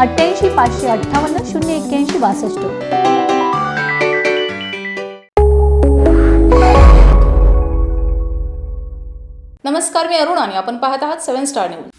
अठ्ठ्याऐंशी पाचशे अठ्ठावन्न शून्य एक्क्याऐंशी बासष्ट. नमस्कार मी अरुण आणि आपण पाहत आहात सेव्हन स्टार न्यूज.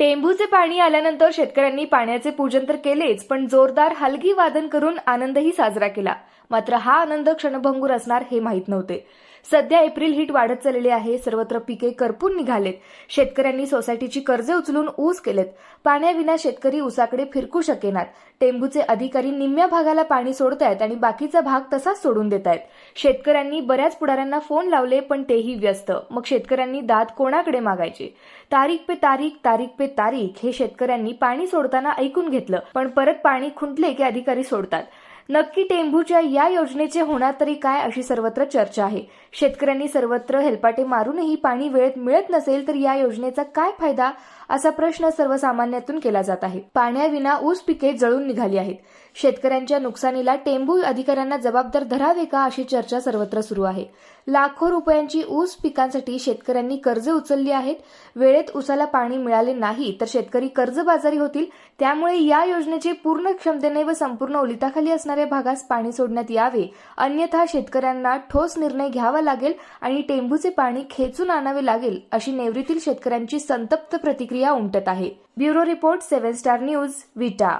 टेंभूचे पाणी आल्यानंतर शेतकऱ्यांनी पाण्याचे पूजन तर केलेच पण जोरदार हलगी वादन करून आनंदही साजरा केला. मात्र हा आनंद क्षणभंगूर असणार हे माहीत नव्हते. सध्या एप्रिल हीट वाढत चाललेली आहे सर्वत्र पिके करपून निघालेत. शेतकऱ्यांनी सोसायटीची कर्जे उचलून ऊस केलेत. पाण्याविना शेतकरी ऊसाकडे फिरकू शकेनात. टेंबूचे अधिकारी निम्म्या भागाला पाणी सोडतायत आणि बाकीचा भाग तसाच सोडून देत आहेत शेतकऱ्यांनी बऱ्याच पुढाऱ्यांना फोन लावले पण तेही व्यस्त. मग शेतकऱ्यांनी दात कोणाकडे मागायचे? तारीख पे तारीख तारीख पे तारीख हे शेतकऱ्यांनी पाणी सोडताना ऐकून घेतलं पण परत पाणी खुंटले की अधिकारी सोडतात. नक्की टेंभूच्या या योजनेचे होणार तरी काय अशी सर्वत्र चर्चा आहे. शेतकऱ्यांनी सर्वत्र हेलपाटे मारूनही पाणी वेळेत मिळत नसेल तर या योजनेचा काय फायदा असा प्रश्न सर्वसामान्यातून केला जात आहे. पाण्याविना ऊस पिके जळून निघाली आहेत. शेतकऱ्यांच्या नुकसानीला टेंभू अधिकाऱ्यांना जबाबदार धरावे का अशी चर्चा सर्वत्र सुरू आहे. लाखो रुपयांची ऊस पिकांसाठी शेतकऱ्यांनी कर्ज उचलली आहेत. वेळेत ऊसाला पाणी मिळाले नाही तर शेतकरी कर्जबाजारी होतील. त्यामुळे या योजनेचे पूर्ण क्षमतेने व संपूर्ण ओलिताखाली असणाऱ्या भागास पाणी सोडण्यात यावे. अन्यथा शेतकऱ्यांना ठोस निर्णय घ्यावा लागेल आणि टेंभूचे पाणी खेचून आणावे लागेल अशी नेवरीतील शेतकऱ्यांची संतप्त प्रतिक्रिया उमटत आहे. Bureau report seven star news Vita.